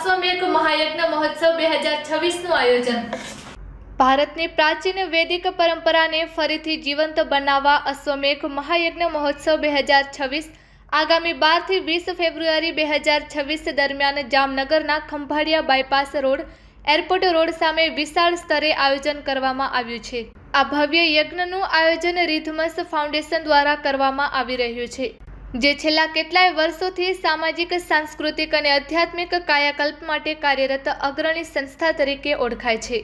અશ્વમેઘ મહાયજ્ઞ મહોત્સવ બે હજાર છવ્વીસનું આયોજન. ભારતની પ્રાચીન વૈદિક પરંપરાને ફરીથી જીવંત બનાવવા અશ્વમેઘ મહાયજ્ઞ મહોત્સવ બે હજાર છવ્વીસ આગામી બારથી વીસ ફેબ્રુઆરી બે હજાર છવ્વીસ દરમિયાન જામનગરના Khambhalia bypass road, airport road સામે વિશાળ સ્તરે આયોજન કરવામાં આવ્યું છે. આ ભવ્ય યજ્ઞનું આયોજન રિધમસ ફાઉન્ડેશન દ્વારા કરવામાં આવી રહ્યું છે. જે છેલ્લા કેટલાય વર્ષોથી સામાજિક, સાંસ્કૃતિક અને આધ્યાત્મિક કાયાકલ્પ માટે કાર્યરત અગ્રણી સંસ્થા તરીકે ઓળખાય છે.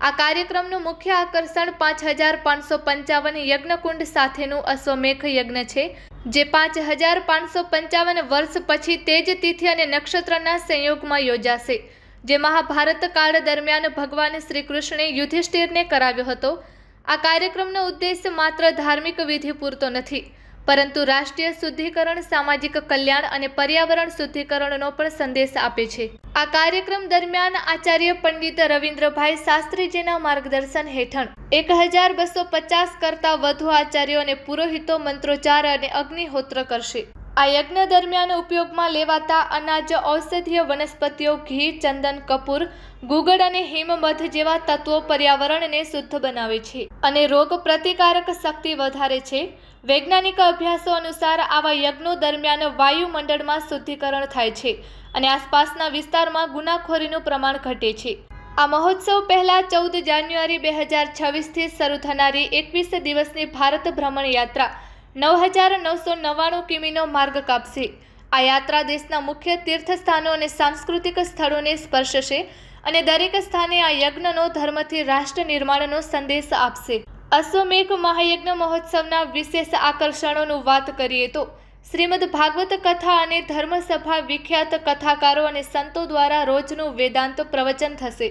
આ કાર્યક્રમનું મુખ્ય આકર્ષણ પાંચ હજાર પાંચસો પંચાવન યજ્ઞકુંડ સાથેનું અશ્વમેઘ યજ્ઞ છે, જે પાંચ હજાર પાંચસો પંચાવન વર્ષ પછી તેજ તિથિ અને નક્ષત્રના સંયોગમાં યોજાશે. જે મહાભારત કાળ દરમિયાન ભગવાન શ્રી કૃષ્ણે યુધિષ્ઠિરને કરાવ્યો હતો. આ કાર્યક્રમનો ઉદ્દેશ માત્ર ધાર્મિક વિધિ પૂરતો નથી પરંતુ રાષ્ટ્રીય શુદ્ધિકરણ, સામાજિક કલ્યાણ અને પર્યાવરણ શુદ્ધિકરણનો પણ સંદેશ આપે છે. આ કાર્યક્રમ દરમિયાન આચાર્ય પંડિત રવિન્દ્રભાઈ શાસ્ત્રીજીના માર્ગદર્શન હેઠળ એક હજાર બસો પચાસ કરતાં વધુ આચાર્યો અને પુરોહિતો મંત્રોચ્ચાર અને અગ્નિહોત્ર કરશે. આ યજ્ઞ દરમિયાન ઉપયોગમાં લેવાતા અનાજ, ઔષધીય વનસ્પતિઓ, ઘી, ચંદન, કપૂર, ગુગળ અને હિમમધ જેવા તત્વો પર્યાવરણને શુદ્ધ બનાવે છે અને રોગ પ્રતિકારક શક્તિ વધારે છે. વૈજ્ઞાનિક અભ્યાસો અનુસાર આવા યજ્ઞો દરમિયાન વાયુમંડળમાં શુદ્ધિકરણ થાય છે અને આસપાસના વિસ્તારમાં ગુનાખોરીનું પ્રમાણ ઘટે છે. આ મહોત્સવ પહેલાં ચૌદ જાન્યુઆરી બે હજાર છવ્વીસથી શરૂ થનારી એકવીસ દિવસની ભારત ભ્રમણ યાત્રા નવ હજાર નવસો નવ્વાણું કિમીનો માર્ગ કાપશે. આ યાત્રા દેશના મુખ્ય તીર્થસ્થાનો અને સાંસ્કૃતિક સ્થળોને સ્પર્શશે અને દરેક સ્થાને આ યજ્ઞનો ધર્મથી રાષ્ટ્ર નિર્માણનો સંદેશ આપશે. અશ્વમેઘ મહાયજ્ઞ મહોત્સવના વિશેષ આકર્ષણોનું વાત કરીએ તો શ્રીમદ ભાગવત કથા અને ધર્મસભા વિખ્યાત કથાકારો અને સંતો દ્વારા રોજનું વેદાંત પ્રવચન થશે.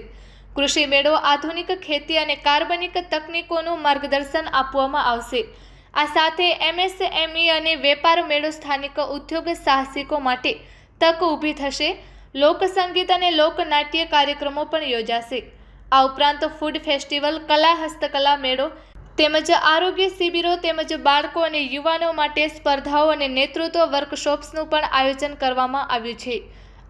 કૃષિ મેળો આધુનિક ખેતી અને કાર્બનિક તકનીકોનું માર્ગદર્શન આપવામાં આવશે. આ સાથે એમએસએમઈ અને વેપાર મેળો સ્થાનિક ઉદ્યોગ સાહસિકો માટે તક ઊભી થશે. લોકસંગીત અને લોકનાટ્ય કાર્યક્રમો પણ યોજાશે. આ ઉપરાંત ફૂડ ફેસ્ટિવલ કલા હસ્તકલા મેળો તેમજ આરોગ્ય શિબિરો તેમજ બાળકો અને યુવાનો માટે સ્પર્ધાઓ અને નેતૃત્વ વર્કશોપ્સનું પણ આયોજન કરવામાં આવ્યું છે.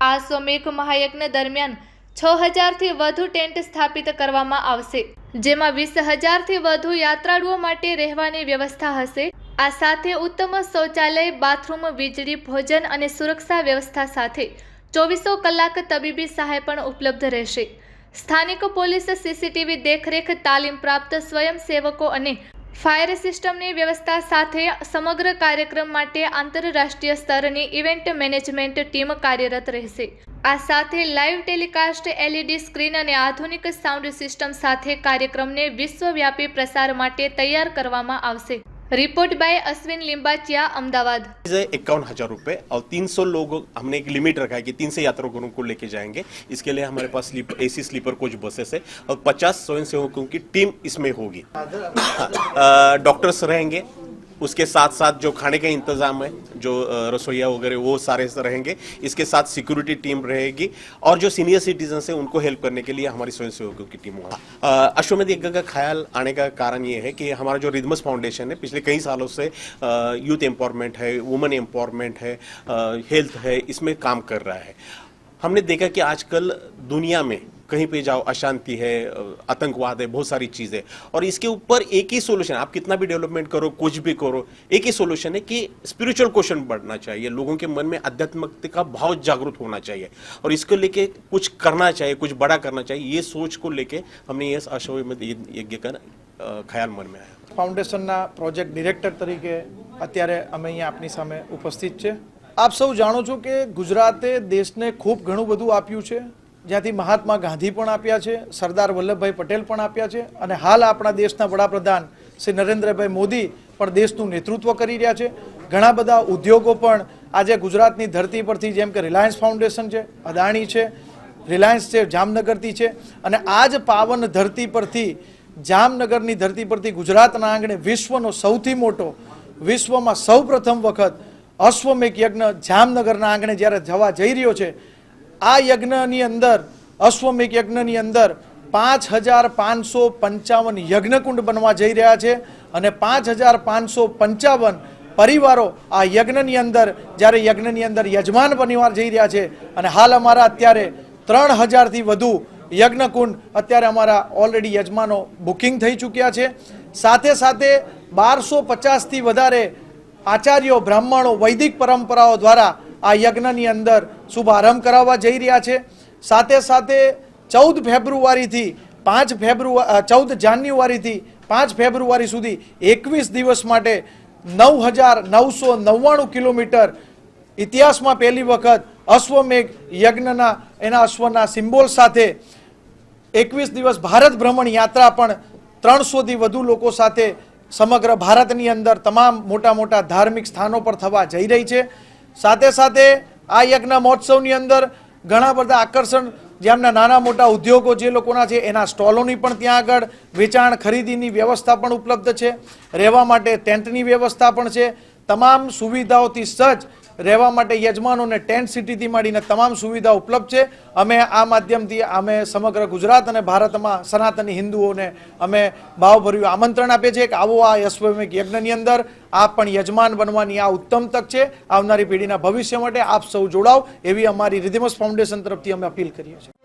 આ સ્વમેઘ મહાયજ્ઞ દરમિયાન છ હજારથી વધુ ટેન્ટ સ્થાપિત કરવામાં આવશે, જેમાં વીસ હજારથી વધુ યાત્રાળુઓ માટે રહેવાની વ્યવસ્થા હશે. આ સાથે ઉત્તમ શૌચાલય, બાથરૂમ, વીજળી, ભોજન અને સુરક્ષા વ્યવસ્થા સાથે ચોવીસો કલાક તબીબી સહાય પણ ઉપલબ્ધ રહેશે. સ્થાનિક પોલીસ સીસીટીવી દેખરેખ, તાલીમ પ્રાપ્ત સ્વયંસેવકો અને ફાયર સિસ્ટમની વ્યવસ્થા સાથે સમગ્ર કાર્યક્રમ માટે આંતરરાષ્ટ્રીય સ્તરની ઇવેન્ટ મેનેજમેન્ટ ટીમ કાર્યરત રહેશે. આ સાથે લાઈવ ટેલિકાસ્ટ, એલઈડી સ્ક્રીન અને આધુનિક સાઉન્ડ સિસ્ટમ સાથે કાર્યક્રમને વિશ્વવ્યાપી પ્રસાર માટે તૈયાર કરવામાં આવશે. रिपोर्ट बाय अश्विन लिंबाचिया अहमदाबाद इक्यावन हज़ार रूपए और 300 लोग हमने एक लिमिट रखा है कि 300 यात्रा को लेके जाएँगे। इसके लिए हमारे पास sleep A C sleeper, coach buses है और 50 स्वयंसेवकों की टीम इसमें होगी। डॉक्टर्स रहेंगे। उसके साथ साथ जो खाने का इंतज़ाम है, जो रसोईया वगैरह, वो सारे रहेंगे। इसके साथ सिक्योरिटी टीम रहेगी और जो सीनियर सिटीजन है, उनको हेल्प करने के लिए हमारी स्वयंसेवकों की टीम होगी। अश्वमेध यज्ञ का ख्याल आने का कारण ये है कि हमारा जो रिदमस फाउंडेशन है, पिछले कई सालों से यूथ एम्पावरमेंट है वुमेन एम्पावरमेंट है हेल्थ है, इसमें काम कर रहा है। हमने देखा कि आजकल दुनिया में कहीं पे जाओ अशांति है आतंकवाद है बहुत सारी चीज़ें और इसके ऊपर एक ही सोल्यूशन आप कितना भी डेवलपमेंट करो कुछ भी करो एक ही सोल्यूशन है कि स्पिरिचुअल क्वेश्चन बढ़ना चाहिए लोगों के मन में आध्यात्मिकता का भाव जागृत होना चाहिए और इसको लेके कुछ करना चाहिए कुछ बड़ा करना चाहिए ये सोच को लेके हमने ये अश्वमेध यज्ञ का अ, ખ્યાલ मन में आया ફાઉન્ડેશનના પ્રોજેક્ટ ડિરેક્ટર તરીકે અત્યારે અમે અહીંયા આપની સામે ઉપસ્થિત છે આપ સૌ જાણો છો કે ગુજરાતે દેશને ખૂબ ઘણું બધું આપ્યું છે જ્યાંથી મહાત્મા ગાંધી પણ આપ્યા છે, સરદાર વલ્લભભાઈ પટેલ પણ આપ્યા છે અને હાલ આપણા દેશના વડાપ્રધાન શ્રી નરેન્દ્રભાઈ મોદી પણ દેશનું નેતૃત્વ કરી રહ્યા છે. ઘણા બધા ઉદ્યોગો પણ આજે ગુજરાતની ધરતી પરથી જેમ કે રિલાયન્સ ફાઉન્ડેશન છે, અદાણી છે, રિલાયન્સ છે, જામનગરથી છે અને આ જ પાવન ધરતી પરથી, જામનગરની ધરતી પરથી ગુજરાતના આંગણે વિશ્વનો સૌથી મોટો, વિશ્વમાં સૌ વખત અશ્વમેક યજ્ઞ જામનગરના આંગણે જ્યારે જવા જઈ રહ્યો છે આ યજ્ઞની અંદર, અશ્વમેઘ યજ્ઞની અંદર પાંચ હજાર પાંચસો પંચાવન યજ્ઞકુંડ બનવા જઈ રહ્યા છે અને પાંચ હજાર પાંચસો પંચાવન પરિવારો આ યજ્ઞની અંદર, જ્યારે યજ્ઞની અંદર યજમાન બનવા જઈ રહ્યા છે અને હાલ અમારા અત્યારે ત્રણ હજારથી વધુ યજ્ઞકુંડ અત્યારે અમારા ઓલરેડી યજમાનો બુકિંગ થઈ ચૂક્યા છે. સાથે સાથે બારસો પચાસથી વધારે આચાર્યો, બ્રાહ્મણો, વૈદિક પરંપરાઓ દ્વારા આ યજ્ઞની અંદર શુભારંભ કરાવવા જઈ રહ્યા છે. સાથે સાથે ચૌદ ફેબ્રુઆરીથી પાંચ ફેબ્રુઆરી ચૌદ જાન્યુઆરીથી પાંચ ફેબ્રુઆરી સુધી એકવીસ દિવસ માટે નવ હજાર નવસો નવ્વાણું કિલોમીટર ઇતિહાસમાં પહેલી વખત અશ્વમેઘ યજ્ઞના, એના અશ્વના સિમ્બોલ સાથે એકવીસ દિવસ ભારત ભ્રમણ યાત્રા પણ ત્રણસોથી વધુ લોકો સાથે સમગ્ર ભારતની અંદર તમામ મોટા મોટા ધાર્મિક સ્થાનો પર થવા જઈ રહી છે. સાથે સાથે આ યજ્ઞ મહોત્સવની અંદર ઘણા બધા આકર્ષણ જેમના નાના મોટા ઉદ્યોગો જે લોકોના છે, એના સ્ટોલોની પણ ત્યાં આગળ વેચાણ ખરીદીની વ્યવસ્થા પણ ઉપલબ્ધ છે. રહેવા માટે ટેન્ટની વ્યવસ્થા પણ છે. તમામ સુવિધાઓથી સજ્જ રહેવા માટે યજમાનોને ટેન્ટ સિટીથી માંડીને તમામ સુવિધા ઉપલબ્ધ છે. અમે આ માધ્યમથી અમે સમગ્ર ગુજરાત અને ભારતમાં સનાતની હિન્દુઓને અમે ભાવભર્યું આમંત્રણ આપીએ છીએ કે આવો આ યશ્વમિક યજ્ઞની અંદર આપ પણ યજમાન બનવાની આ ઉત્તમ તક છે. આવનારી પેઢીના ભવિષ્ય માટે આપ સૌ જોડાવ એવી અમારી રિધિમસ ફાઉન્ડેશન તરફથી અમે અપીલ કરીએ છીએ.